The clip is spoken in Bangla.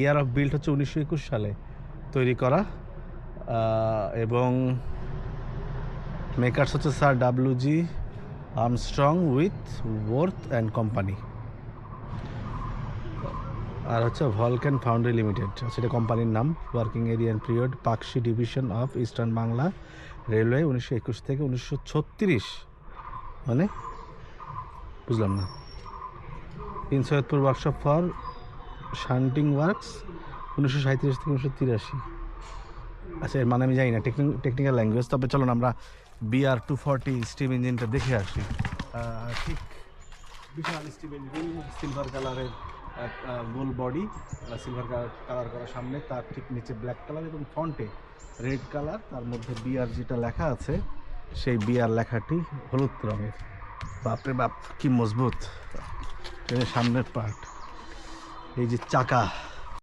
ইয়ার অফ বিল্ড হচ্ছে উনিশশো একুশ সালে তৈরি করা এবং মেকার্স হচ্ছে sir W G Armstrong Whitworth and company আর হচ্ছে ভলক্যান ফাউন্ডারি লিমিটেড সেটা কোম্পানির নাম working area and period Pakshi division of eastern Bangla railway উনিশশো একুশ থেকে উনিশশো ছত্রিশ। মানে বুঝলাম না। তিন Saidpur workshop for shunting works উনিশশো সাঁত্রিশ থেকে উনিশশো তিরাশি। আচ্ছা এর মানে আমি জানি না টেকনিক্যাল ল্যাঙ্গুয়েজ। তবে চলুন আমরা বিআর টু ফর্টি স্টিম ইঞ্জিনটা দেখে আসি। ঠিক বিশাল স্টিম ইঞ্জিন সিলভার কালারের গোল বডি সিলভার কালার করা সামনে। তার ঠিক নিচে ব্ল্যাক কালার এবং ফন্টে রেড কালার তার মধ্যে বিআর যেটা লেখা আছে। সেই বিআর লেখাটি হলুদ রঙের। বাপরে বাপ, কি মজবুত। সামনের পার্ট এই যে চাকা।